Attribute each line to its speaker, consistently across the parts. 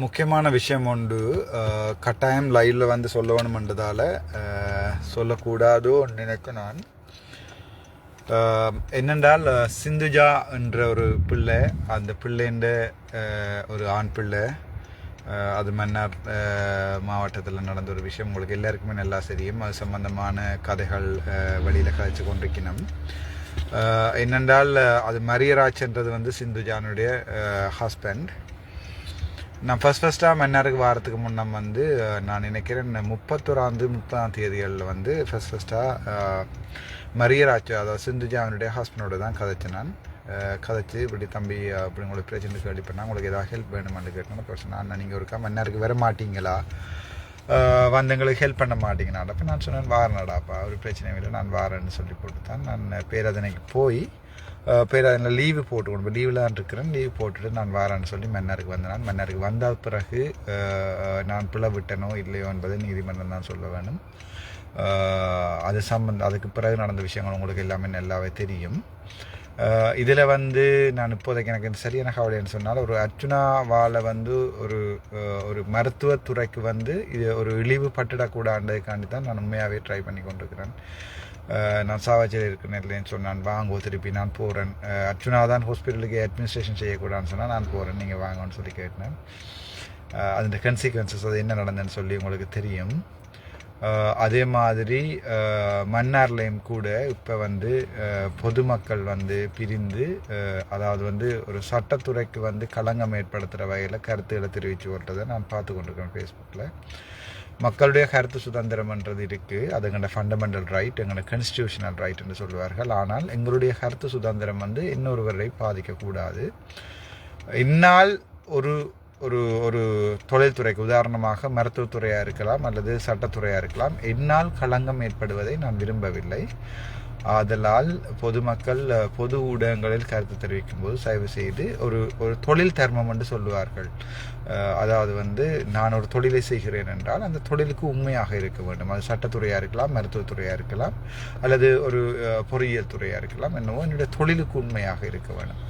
Speaker 1: முக்கியமான விஷயம் உண்டு. கட்டாயம் லைவில் வந்து சொல்ல வேணுமென்றதால சொல்லக்கூடாதோ நினைக்க நான் என்னென்றால் சிந்துஜா என்ற ஒரு பிள்ளை அந்த பிள்ளைன்ற ஒரு ஆண் பிள்ளை அது மன்னார் மாவட்டத்தில் நடந்த ஒரு விஷயம். உங்களுக்கு எல்லாருக்குமே நல்லா தெரியும். அது சம்பந்தமான கதைகள் வெளியில் கழிச்சு கொண்டிருக்கணும். என்னென்றால் அது அது மரியராஜ்ன்றது வந்து சிந்துஜானுடைய ஹஸ்பண்ட் நான் ஃபர்ஸ்ட் ஃபஸ்ட்டாக மன்னாருக்கு வாரத்துக்கு முன்னே வந்து நான் நினைக்கிறேன் முப்பத்தொராந்து முப்பதாம் தேதிகளில் வந்து ஃபஸ்ட் ஃபஸ்ட்டாக மரியராஜ் அதாவது சிந்துஜாவினுடைய ஹஸ்பண்டோட தான் கதைச்சேன் நான். கதைச்சு இப்படி தம்பி அப்படி உங்களுக்கு பிரச்சனை கேள்விப்பட்டா உங்களுக்கு ஏதாவது ஹெல்ப் வேணுமான்னு கேட்டேன் பர்சன் நான் நீங்கள் ஒருக்கா மன்னாருக்கு வர மாட்டீங்களா? வந்தவங்களுக்கு வந்து எங்களுக்கு ஹெல்ப் பண்ண மாட்டீங்கண்ணா அப்போ நான் சொன்னேன் வாரனடாப்பா ஒரு பிரச்சனையும் இல்லை நான் வாரேன்னு சொல்லி போட்டு தான் நான் பேரதனைக்கு போய் பேரதனில் லீவு போட்டு கொண்டு லீவில் தான் இருக்கிறேன். லீவ் போட்டுட்டு நான் வரேன்னு சொல்லி மன்னருக்கு வந்தேன் மன்னருக்கு வந்த பிறகு நான் பிள்ளை விட்டனோ இல்லையோ என்பதை நீதிமன்றம் தான் சொல்ல வேணும் அது சம்பந்த அதுக்கு பிறகு நடந்த விஷயங்கள் உங்களுக்கு எல்லாமே நல்லாவே தெரியும். இதில் வந்து நான் இப்போதைக்கு எனக்கு இந்த சரியான கவலைன்னு சொன்னால் ஒரு அர்ச்சுனாவால் வந்து ஒரு ஒரு மருத்துவத்துறைக்கு வந்து இது ஒரு இழிவு பட்டுடக்கூடாதுக்காண்டி தான் நான் உண்மையாகவே ட்ரை பண்ணி கொண்டிருக்கிறேன். நான் சாவாச்சியில் இருக்கிறேன் இல்லைன்னு சொன்னான் வாங்கோ திருப்பி நான் போகிறேன் அர்ஜுனா தான் ஹாஸ்பிட்டலுக்கு அட்மினிஸ்ட்ரேஷன் செய்யக்கூடாதுன்னு சொன்னால் நான் போகிறேன் நீங்கள் வாங்கன்னு சொல்லி கேட்டேன். அஹ், அதோட கன்சிக்வன்சஸ் அது என்ன நடந்ததுன்னு சொல்லி உங்களுக்கு தெரியும். அதே மாதிரி மன்னார்லேயும் கூட இப்போ வந்து பொதுமக்கள் வந்து பிரிந்து அதாவது வந்து ஒரு சட்டத்துறைக்கு வந்து களங்கம் ஏற்படுத்துகிற வகையில் கருத்துக்களை தெரிவித்து வருவதை நான் பார்த்து கொண்டிருக்கேன் ஃபேஸ்புக்கில் மக்களுடைய கருத்து சுதந்திரம்ன்றது இருக்குது அது எங்களோட ஃபண்டமெண்டல் ரைட் எங்களோட கான்ஸ்டியூஷனல் ரைட் என்று ஆனால் எங்களுடைய கருத்து சுதந்திரம் வந்து இன்னொருவரை பாதிக்கக்கூடாது. இந்நாள் ஒரு ஒரு ஒரு தொழில்துறைக்கு உதாரணமாக மருத்துவத்துறையாக இருக்கலாம் அல்லது சட்டத்துறையாக இருக்கலாம். என்னால் களங்கம் ஏற்படுவதை நான் விரும்பவில்லை. ஆதலால் பொதுமக்கள் பொது ஊடகங்களில் கருத்து தெரிவிக்கும் போது தயவு செய்து ஒரு ஒரு தொழில் தர்மம் என்று சொல்லுவார்கள். அதாவது வந்து நான் ஒரு தொழிலை செய்கிறேன் என்றால் அந்த தொழிலுக்கு உண்மையாக இருக்க வேண்டும். அது சட்டத்துறையாக இருக்கலாம் மருத்துவத்துறையாக இருக்கலாம் அல்லது ஒரு பொறியியல் துறையாக இருக்கலாம் என்னவோ என்னுடைய தொழிலுக்கு உண்மையாக இருக்க வேண்டும்.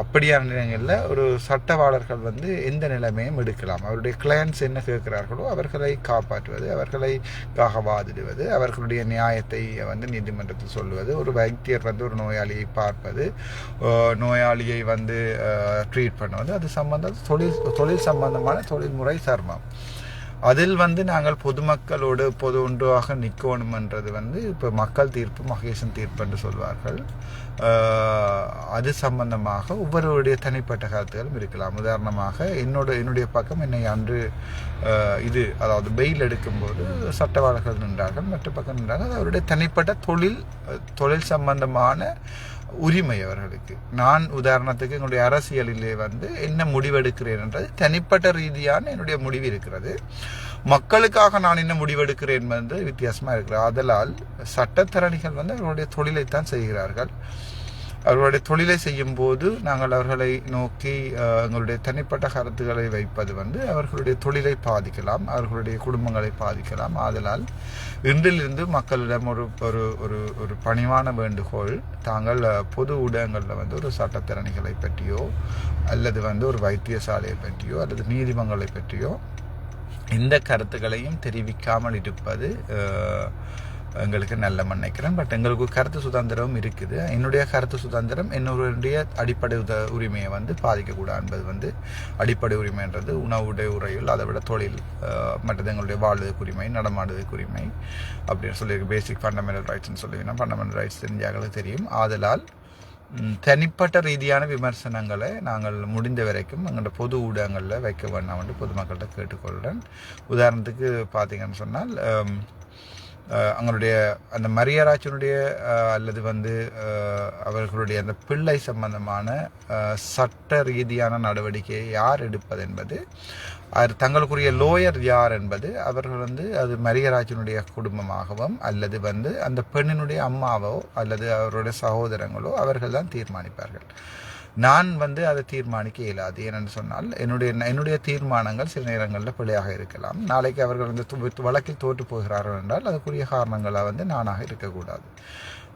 Speaker 1: அப்படியான நிலைகளில் ஒரு சட்டவாளர்கள் வந்து எந்த நிலைமையும் எடுக்கலாம். அவருடைய கிளையன்ஸ் என்ன கேட்கிறார்களோ அவர்களை காப்பாற்றுவது அவர்களுக்காக வாதிடுவது அவர்களுடைய நியாயத்தை வந்து எடுத்து சொல்லுவது ஒரு வைத்தியர் வந்து ஒரு நோயாளியை பார்ப்பது நோயாளியை வந்து ட்ரீட் பண்ணுவது. அது சம்பந்தம் தொழில் தொழில் சம்பந்தமான தொழில்முறை சர்மம். அதில் வந்து நாங்கள் பொதுமக்களோடு பொது ஒன்றாக நிற்கணுமென்றது வந்து இப்போ மக்கள் தீர்ப்பு மகேசன் தீர்ப்பு என்று சொல்வார்கள். அது சம்பந்தமாக ஒவ்வொருவருடைய தனிப்பட்ட கருத்துகளும் இருக்கலாம். உதாரணமாக என்னோட என்னுடைய பக்கம் என்னை அன்று இது அதாவது பெயில் எடுக்கும்போது சட்டவாளர்கள் நின்றார்கள் மற்ற பக்கம் நின்றார்கள். அது அவருடைய தனிப்பட்ட தொழில் தொழில் சம்பந்தமான உரிமை அவர்களுக்கு. நான் உதாரணத்துக்கு என்னுடைய அரசியலிலே வந்து என்ன முடிவெடுக்கிறேன் என்றது தனிப்பட்ட ரீதியான என்னுடைய முடிவு இருக்கிறது. மக்களுக்காக நான் என்ன முடிவெடுக்கிறேன் என்பது வித்தியாசமாக இருக்கிறது. ஆதலால் சட்டத்தரணிகள் வந்து அவர்களுடைய தொழிலைத்தான் செய்கிறார்கள். அவர்களுடைய தொழிலை செய்யும் போது நாங்கள் அவர்களை நோக்கி எங்களுடைய தனிப்பட்ட கருத்துக்களை வைப்பது வந்து அவர்களுடைய தொழிலை பாதிக்கலாம் அவர்களுடைய குடும்பங்களை பாதிக்கலாம். ஆதலால் இன்றிலிருந்து மக்களிடம் ஒரு ஒரு ஒரு ஒரு பணிவான வேண்டுகோள் தாங்கள் பொது ஊடகங்களில் வந்து ஒரு சட்டத்திறனிகளை பற்றியோ அல்லது வந்து ஒரு வைத்தியசாலையை பற்றியோ அல்லது நீதிமன்றங்களை பற்றியோ இந்த கருத்துக்களையும் தெரிவிக்காமல் இருப்பது எங்களுக்கு நல்ல நினைக்கிறேன். பட் எங்களுக்கு கருத்து சுதந்திரம் இருக்குது. என்னுடைய கருத்து சுதந்திரம் என்னுடைய அடிப்படை உத உரிமையை வந்து பாதிக்கக்கூடாது என்பது வந்து அடிப்படை உரிமைன்றது. உணவுடைய உரையில் அதை விட தொழில் மற்றது எங்களுடைய வாழ்வதற்கு உரிமை நடமாடுவதற்கு உரிமை அப்படின்னு சொல்லி பேசிக் ஃபண்டமெண்டல் ரைட்ஸ்னு சொல்லுவீங்கன்னா ஃபண்டமெண்டல் ரைட்ஸ் தெரிஞ்சாங்களுக்கு தெரியும். ஆதலால் தனிப்பட்ட ரீதியான விமர்சனங்களை நாங்கள் முடிந்த வரைக்கும் எங்களோட பொது ஊடகங்களில் வைக்க வேண்டாம் என்று பொதுமக்கள்கிட்ட கேட்டுக்கொள்கிறேன் உதாரணத்துக்கு பார்த்தீங்கன்னு சொன்னால் அவங்களுடைய அந்த மரியராஜனுடைய அல்லது வந்து அவர்களுடைய அந்த பிள்ளை சம்பந்தமான சட்ட ரீதியான நடவடிக்கையை யார் எடுப்பது என்பது அவர் தங்களுக்குரிய லோயர் யார் என்பது அவர்கள் வந்து அது மரியராஜனுடைய குடும்பமாகவும் அல்லது வந்து அந்த பெண்ணினுடைய அம்மாவோ அல்லது அவருடைய சகோதரங்களோ அவர்கள் தான் தீர்மானிப்பார்கள். நான் வந்து அதை தீர்மானிக்க இயலாது. ஏனென்று சொன்னால் என்னுடைய என்னுடைய தீர்மானங்கள் சில நேரங்களில் பிழையாக இருக்கலாம். நாளைக்கு அவர்கள் வந்து து- வழக்கில் தோற்று போகிறார்கள் என்றால் அதுக்குரிய காரணங்களாக வந்து நானாக இருக்கக்கூடாது.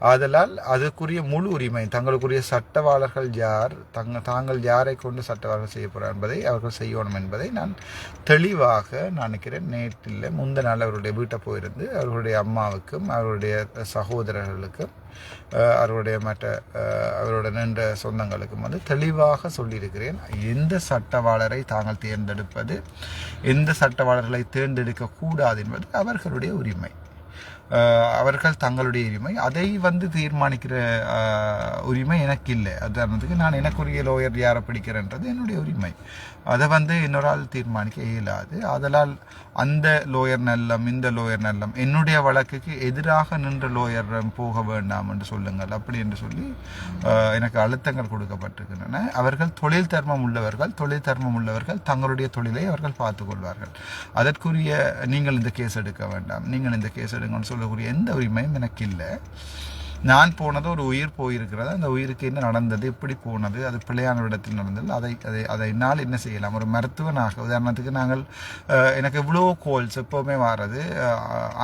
Speaker 1: ஆதலால் அதுக்குரிய முழு உரிமை தங்களுக்குரிய சட்டவாளர்கள் யார் தங்க தாங்கள் யாரை கொண்டு சட்டவாளர்கள் செய்ய போகிறார் என்பதை அவர்கள் செய்யணும் என்பதை நான் தெளிவாக நான் நினைக்கிறேன் நேற்றில் முந்த நாள் அவருடைய வீட்டை போயிருந்து அவர்களுடைய அம்மாவுக்கும் அவருடைய சகோதரர்களுக்கும் அவருடைய மற்ற அவருடைய அவரோட நின்ற சொந்தங்களுக்கும் வந்து தெளிவாக சொல்லியிருக்கிறேன். எந்த சட்டவாளரை தாங்கள் தேர்ந்தெடுப்பது எந்த சட்டவாளர்களை தேர்ந்தெடுக்க கூடாது என்பது அவர்களுடைய உரிமை. அவர்கள் தங்களுடைய உரிமை. அதை வந்து தீர்மானிக்கிற உரிமை எனக்கு இல்லை. உதாரணத்துக்கு நான் எனக்குரிய லோயர் யாரை பிடிக்கிறேன்றது என்னுடைய உரிமை. அதை வந்து இன்னொரு ஆள் தீர்மானிக்க இயலாது. அதனால் அந்த லோயர் நல்லம் இந்த லோயர் நல்லம் என்னுடைய வழக்குக்கு எதிராக நின்ற லோயர் போக வேண்டாம் என்று சொல்லுங்கள். அப்படி என்று சொல்லி எனக்கு அழுத்தங்கள் கொடுக்கப்பட்டிருக்கின்றன. அவர்கள் தொழில் தர்மம் உள்ளவர்கள் தொழில் தர்மம் உள்ளவர்கள் தங்களுடைய தொழிலை அவர்கள் பார்த்துக்கொள்வார்கள் அதற்குரிய நீங்கள் இந்த கேஸ் எடுக்க வேண்டாம். நீங்கள் இந்த கேஸ் எடுங்கன்னு சொல்லக்கூடிய எந்த உரிமையும் எனக்கு இல்லை. நான் போனது ஒரு உயிர் போயிருக்கிறது. அந்த உயிருக்கு என்ன நடந்தது எப்படி போனது அது பிள்ளையான இடத்தில் நடந்தது. அதை அதை அதை என்னால் என்ன செய்யலாம்? ஒரு மருத்துவனாக உதாரணத்துக்கு நாங்கள் எனக்கு இவ்வளோ கோல்ஸ் எப்போவுமே வாரது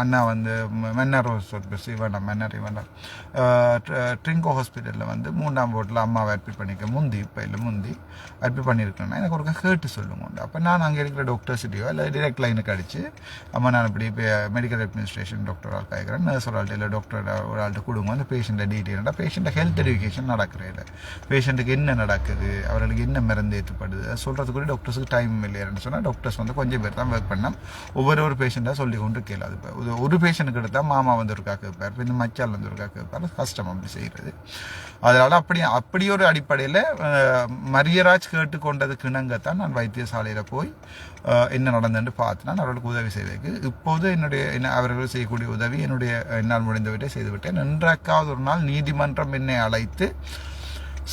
Speaker 1: அண்ணா வந்து மென்னர் ஹாஸ்பிட்டல் வேண்டாம் மென்னர் வேண்டாம் ட்ரிங்கோ ஹாஸ்பிட்டலில் வந்து மூணாம் போட்டில் அம்மாவை அட்மிட் பண்ணிக்க முந்தி இப்போ இல்லை முந்தி. அட்மிட் பண்ணியிருக்கேன்னா எனக்கு ஒரு கேட்டு சொல்லுங்க அப்போ நான் அங்கே இருக்கிற டாக்டர்ஸ்டையோ இல்லை டிரெக்ட் லைனுக்கு அடித்து அம்மா நான் இப்படி மெடிக்கல் அட்மினிஸ்ட்ரேஷன் டாக்டர் ஆள் கேட்குறேன் நர்ஸ் ஒரு ஆள்கிட்ட இல்லை டாக்டர் ஒரு ஆள்கிட்ட கொடுங்க. வந்து பேஷண்ட்டை டீட்டெயிலாக பேஷண்ட்டை ஹெல்த் எஜுகேஷன் நடக்கிறதில்ல பேஷண்ட்டுக்கு என்ன நடக்குது அவர்களுக்கு என்ன மருந்து ஏற்றுப்படுது அது கூட டாக்டர்ஸுக்கு டைம் இல்லையான்னு சொன்னால் டாக்டர்ஸ் வந்து கொஞ்சம் பேர் தான் ஒர்க் பண்ணோம் ஒவ்வொரு ஒரு பேஷண்ட்டாக சொல்லி கொண்டு கேளாது இப்போ ஒரு- ஒரு பேஷண்ட்டுக்கு எடுத்தால் மாமா வந்து ஒருக்கா கேட்பார் இப்போ இந்த மச்சால் வந்து ஒருக்கா கேட்பார் கஷ்டம் அப்படி செய்கிறது அதனால் அப்படி அப்படி ஒரு அடிப்படையில் மரியராஜ் கேட்டுக்கொண்டதுக்கு இணங்கத்தான் நான் வைத்தியசாலையில் போய் என்ன நடந்ததுன்னு பார்த்து நான் அவர்களுக்கு உதவி செய்வதற்கு இப்போது என்னுடைய என்ன அவர்கள் செய்யக்கூடிய உதவி என்னுடைய என்னால் முடிந்தவற்றை செய்துவிட்டேன். என்றாக்காவது ஒரு நாள் நீதிமன்றம் என்னை அழைத்து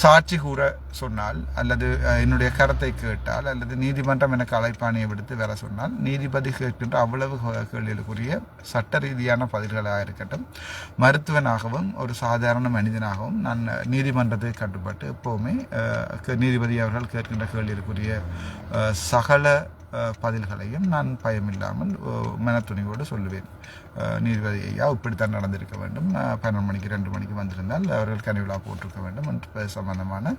Speaker 1: சாட்சி கூற சொன்னால் அல்லது என்னுடைய கருத்தை கேட்டால் அல்லது நீதிமன்றம் எனக்கு அழைப்பாணியை விடுத்து வர சொன்னால் நீதிபதி கேட்கின்ற அவ்வளவு கேள்விகளுக்குரிய சட்ட ரீதியான பதில்களாக இருக்கட்டும் மருத்துவனாகவும் ஒரு சாதாரண மனிதனாகவும் நான் நீதிமன்றத்தை கட்டுப்பட்டு எப்போவுமே நீதிபதி அவர்கள் கேட்கின்ற கேள்விகளுக்குரிய சகல பதில்களையும் நான் பயமில்லாமல் மனத்துணிவோடு சொல்லுவேன். நீர்வதியா ஐயா இப்படித்தான் நடந்திருக்க வேண்டும். நான் பன்னெண்டு மணிக்கு ரெண்டு மணிக்கு வந்திருந்தால் அவர்கள் கனிவிழா போட்டிருக்க வேண்டும் என்று சம்பந்தமான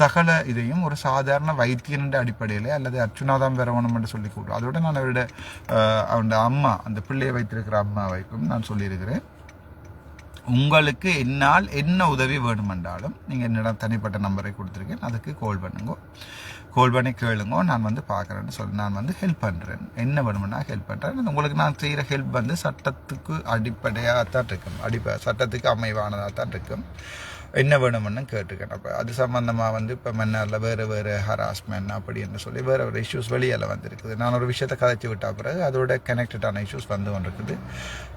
Speaker 1: சகல இதையும் ஒரு சாதாரண வைத்தியன் என்ற அடிப்படையில் அல்லது அர்ச்சுனாதான் வரவணும் என்று சொல்லி கூடும் அதோட நான் அவருடைய அவனுடைய அம்மா அந்த பிள்ளையை வைத்திருக்கிற அம்மாவைக்கும் நான் சொல்லியிருக்கிறேன். உங்களுக்கு என்னால் என்ன உதவி வேணுமென்றாலும் நீங்கள் என்னிடம் தனிப்பட்ட நம்பரை கொடுத்துருக்கேன். அதுக்கு கால் பண்ணுங்க. கால் பண்ணி கேளுங்க நான் வந்து பார்க்குறேன்னு சொல்லி நான் வந்து ஹெல்ப் பண்ணுறேன் என்ன வேணுமென்னா ஹெல்ப் பண்ணுறேன் உங்களுக்கு நான் செய்கிற ஹெல்ப் வந்து சட்டத்துக்கு அடிப்படையாக தான் இருக்கும். அடிப்ப சட்டத்துக்கு அமைவானதாக தான் இருக்கும். என்ன வேணும்னு கேட்டுக்கேன் அப்போ அது சம்மந்தமாக வந்து இப்போ மன்னரில் வேறு வேறு ஹராஸ்மெண்ட் அப்படின்னு சொல்லி வேறு வேறு இஷ்யூஸ் வெளியில் வந்திருக்குது. நான் ஒரு விஷயத்தை கதைச்சி விட்டா பிறகு அதோட கனெக்டடான இஷ்யூஸ் வந்து கொண்டிருக்குது.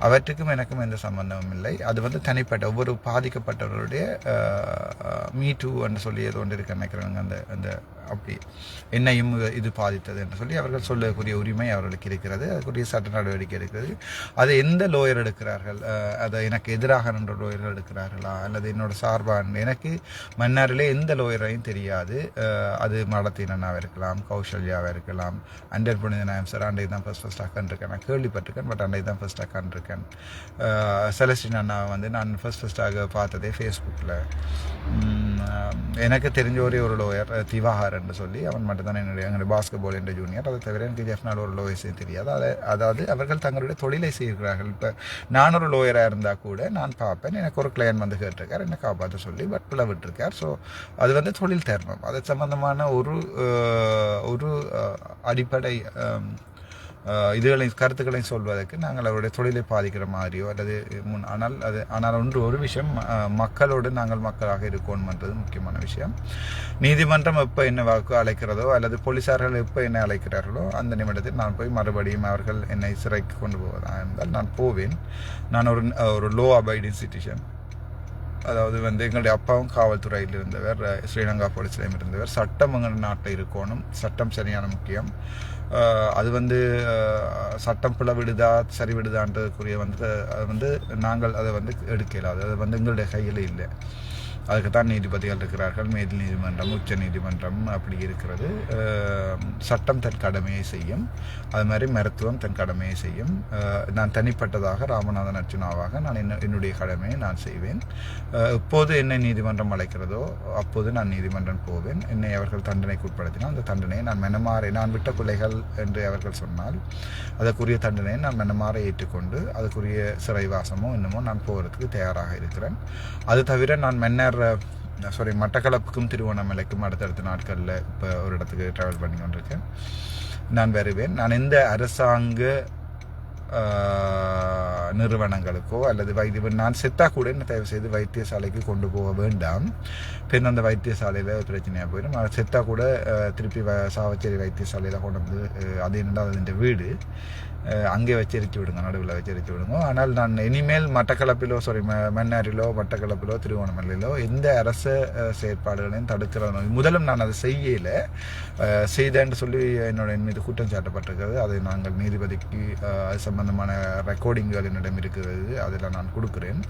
Speaker 1: அவற்றுக்கும் எனக்கும் எந்த சம்மந்தமும் இல்லை. அது வந்து தனிப்பட்ட ஒவ்வொரு பாதிக்கப்பட்டவருடைய மீ டூ என்று சொல்லி ஏதோ ஒன்று இருக்கு நினைக்கிறாங்க அந்த அந்த அப்படி என்னையும் இது பாதித்தது என்று சொல்லி அவர்கள் சொல்லக்கூடிய உரிமை அவர்களுக்கு இருக்கிறது அதுக்குரிய சட்ட நடவடிக்கை இருக்கிறது அதை எந்த லோயர் எடுக்கிறார்கள்? அதை எனக்கு எதிராக நின்ற லோயர்கள் எடுக்கிறார்களா? அல்லது என்னோட சார்பாக எனக்கு மன்னாரிலே எந்த லோயரையும் தெரியாது. அது மடத்தின் அண்ணாவாக இருக்கலாம் கௌசல்யாவாக இருக்கலாம் அண்டர் புனித நாயம் சார் அண்டை தான் ஃபஸ்ட் ஃபஸ்ட் கண்டிருக்கேன். நான் கேள்விப்பட்டிருக்கேன் பட் அண்டை தான் ஃபஸ்ட் அக்கன்றிருக்கேன் செலஸ்டின் அண்ணாவை வந்து நான் ஃபஸ்ட் ஃபஸ்ட்டாக பார்த்ததே ஃபேஸ்புக்கில் எனக்கு தெரிஞ்ச ஒரே ஒரு லோயர் திவாகர்ன்னு சொல்லி அவன் மட்டும்தான் என்னுடைய எங்களுடைய பாஸ்கெட்பால் என்ற ஜூனியர் அதை தவிர எனக்கு ஜெஃப்னால் ஒரு லோயர்ஸே தெரியாது. அதை அதாவது அவர்கள் தங்களுடைய தொழிலை செய்கிறார்கள். இப்போ நான் ஒரு லோயராக இருந்தால் கூட நான் பார்ப்பேன். எனக்கு ஒரு கிளையன் வந்து கேட்டிருக்கார். என்னை காப்பாற்ற சொல்லி பட் விட்டுருக்கார். ஸோ அது வந்து தொழில் தர்மம். அது சம்மந்தமான ஒரு ஒரு அடிப்படை இதுகளையும் கருத்துக்களையும் சொல்வதற்கு நாங்கள் அவருடைய தொழிலை பாதிக்கிற மாதிரியோ அல்லது முன் ஆனால் அது ஆனால் ஒன்று ஒரு விஷயம் மக்களோடு நாங்கள் மக்களாக இருக்கணும்ன்றது முக்கியமான விஷயம். நீதிமன்றம் எப்போ என்ன வாக்கு அழைக்கிறதோ அல்லது போலீசார்கள் எப்போ என்னை அழைக்கிறார்களோ அந்த நிமிடத்தில் நான் போய் மறுபடியும் அவர்கள் என்னை சிறைக்கு கொண்டு போவதாக இருந்தால் நான் போவேன். நான் ஒரு ஒரு லோ அபைடிங் சிட்டிசன் அதாவது வந்து எங்களுடைய அப்பாவும் காவல்துறையில் இருந்தவர் ஸ்ரீலங்கா போலீஸ்லையும் இருந்தவர். சட்டம் எங்கள் நாட்டில் இருக்கணும். சட்டம் சரியான முக்கியம். அது வந்து சட்டம் பிளவிடுதா சரி விடுதான்றதுக்குரிய வந்து அது வந்து நாங்கள் அதை வந்து எடுக்கலாது அது வந்து எங்களுடைய கையில் இல்லை. அதுக்குத்தான் நீதிபதிகள் இருக்கிறார்கள். மேல் நீதிமன்றம் உச்ச நீதிமன்றம் அப்படி இருக்கிறது. சட்டம் தன் கடமையை செய்யும். அது மாதிரி மருத்துவம் தன் கடமையை செய்யும். நான் தனிப்பட்டதாக ராமநாதன் அர்ஜுனாவாக நான் என்ன என்னுடைய கடமையை நான் செய்வேன். இப்போது எப்போது என்னை நீதிமன்றம் அழைக்கிறதோ அப்போது நான் நீதிமன்றம் போவேன். என்னை அவர்கள் தண்டனைக்கு உட்படுத்தினால் அந்த தண்டனையை நான் மெனமாறை நான் விட்ட கொலைகள் என்று அவர்கள் சொன்னால் அதற்குரிய தண்டனையை நான் மெனமாற ஏற்றுக்கொண்டு அதுக்குரிய சிறைவாசமோ இன்னமோ நான் போகிறதுக்கு தயாராக இருக்கிறேன். அது தவிர நான் மென்னர் சாரி மட்டக்களப்புக்கும் திருவண்ணாமலைக்கும் அடுத்தடுத்த நாட்களில் இப்போ ஒரு இடத்துக்கு ட்ராவல் பண்ணி கொண்டிருக்கேன் நான் வருவேன். நான் எந்த அரசாங்க நிறுவனங்களுக்கோ அல்லது வைத்திய நான் செத்தா கூட என்ன தயவு செய்து வைத்தியசாலைக்கு கொண்டு போக வேண்டாம். பின் அந்த வைத்தியசாலையில் பிரச்சனையாக போயிடும். நான் செத்தா கூட திருப்பி வ சாவச்சேரி வைத்தியசாலையில் கொண்டு வந்து அது என்னடா அது வீடு. அங்கே வச்சரித்து விடுங்க நடுவில் வச்சு விடுங்க. ஆனால் நான் இனிமேல் மட்டக்களப்பிலோ சாரி மன்னாரிலோ மட்டக்களப்பிலோ திருவோணமலையிலோ எந்த அரச செயற்பாடுகளையும் தடுக்கிற முதலும் நான் அதை செய்யலை. செய்தேன்னு சொல்லி என்னோட என் மீது குற்றம் சாட்டப்பட்டிருக்கிறது. அதை நாங்கள் நீதிபதிக்கு அது சம்பந்தமான ரெக்கார்டிங்குகள் என்னிடம் இருக்கிறது. அதில் நான் கொடுக்குறேன்.